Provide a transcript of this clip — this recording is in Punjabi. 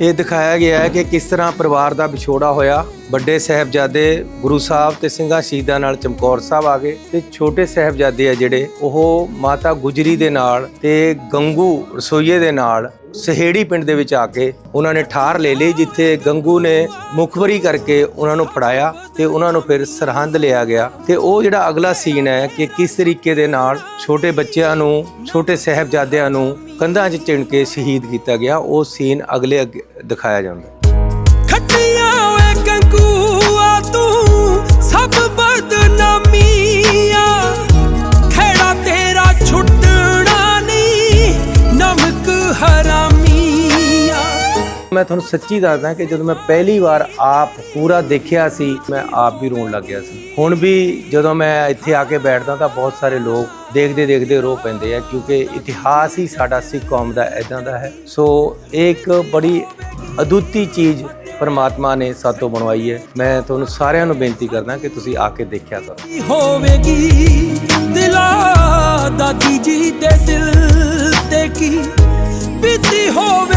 ਇਹ ਦਿਖਾਇਆ ਗਿਆ ਹੈ ਕਿ ਕਿਸ ਤਰ੍ਹਾਂ ਪਰਿਵਾਰ ਦਾ ਵਿਛੋੜਾ ਹੋਇਆ। ਵੱਡੇ ਸਾਹਿਬਜ਼ਾਦੇ ਗੁਰੂ ਸਾਹਿਬ ਤੇ ਸਿੰਘਾਂ ਸ਼ਹੀਦਾਂ ਨਾਲ ਚਮਕੌਰ ਸਾਹਿਬ ਆ ਗਏ ਤੇ ਛੋਟੇ ਸਾਹਿਬਜ਼ਾਦੇ ਆ ਜਿਹੜੇ, ਉਹ ਮਾਤਾ ਗੁਜਰੀ ਦੇ ਨਾਲ ਤੇ ਗੰਗੂ ਰਸੋਈਏ ਦੇ ਨਾਲ ਸਹੇੜੀ ਪਿੰਡ ਦੇ ਵਿੱਚ ਆ ਕੇ ਉਹਨਾਂ ਨੇ ਠਾਰ ਲੈ ਲਈ, ਜਿੱਥੇ ਗੰਗੂ ਨੇ ਮੁਖਬਰੀ ਕਰਕੇ ਉਹਨਾਂ ਨੂੰ ਫੜਾਇਆ ਤੇ ਉਹਨਾਂ ਨੂੰ ਫਿਰ ਸਰਹੰਦ ਲਿਆ ਗਿਆ। ਤੇ ਉਹ ਜਿਹੜਾ ਅਗਲਾ ਸੀਨ ਹੈ ਕਿ ਕਿਸ ਤਰੀਕੇ ਦੇ ਨਾਲ ਛੋਟੇ ਬੱਚਿਆਂ ਨੂੰ, ਛੋਟੇ ਸਾਹਿਬਜ਼ਾਦਿਆਂ ਨੂੰ ਕੰਧਾਂ 'ਚ ਚਿਣ ਕੇ ਸ਼ਹੀਦ ਕੀਤਾ ਗਿਆ, ਉਹ ਸੀਨ ਅਗਲੇ ਅੱਗੇ ਦਿਖਾਇਆ ਜਾਂਦਾ ਖੱਟੀਆਂ ਓਏ ਕੰਕੂਆ ਮੈਂ ਤੁਹਾਨੂੰ ਸੱਚੀ ਦੱਸਦਾ ਕਿ ਜਦੋਂ ਮੈਂ ਪਹਿਲੀ ਵਾਰ ਆਪ ਪੂਰਾ ਦੇਖਿਆ ਸੀ, ਮੈਂ ਆਪ ਵੀ ਰੋਣ ਲੱਗ ਗਿਆ ਸੀ। ਹੁਣ ਵੀ ਜਦੋਂ ਮੈਂ ਇੱਥੇ ਆ ਕੇ ਬੈਠਦਾ ਤਾਂ ਬਹੁਤ ਸਾਰੇ ਲੋਕ ਦੇਖਦੇ ਦੇਖਦੇ ਰੋ ਪੈਂਦੇ ਆ, ਕਿਉਂਕਿ ਇਤਿਹਾਸ ਹੀ ਸਾਡਾ ਸਿੱਖ ਕੌਮ ਦਾ ਐਦਾਂ ਦਾ ਹੈ। ਸੋ ਇਹ ਇੱਕ ਬੜੀ ਅਦੁੱਤੀ ਚੀਜ਼ ਪਰਮਾਤਮਾ ਨੇ ਸਾਤੋਂ ਬਣਵਾਈ ਹੈ। ਮੈਂ ਤੁਹਾਨੂੰ ਸਾਰਿਆਂ ਨੂੰ ਬੇਨਤੀ ਕਰਦਾ ਕਿ ਤੁਸੀਂ ਆ ਕੇ ਦੇਖਿਆ ਕਰੋ। ਹੋਵੇਗੀ? ਦਿਲਾ ਦਾਦੀ ਜੀ ਦੇ ਦਿਲ ਤੇ ਕੀ ਬੀਤੀ ਹੋਵੇ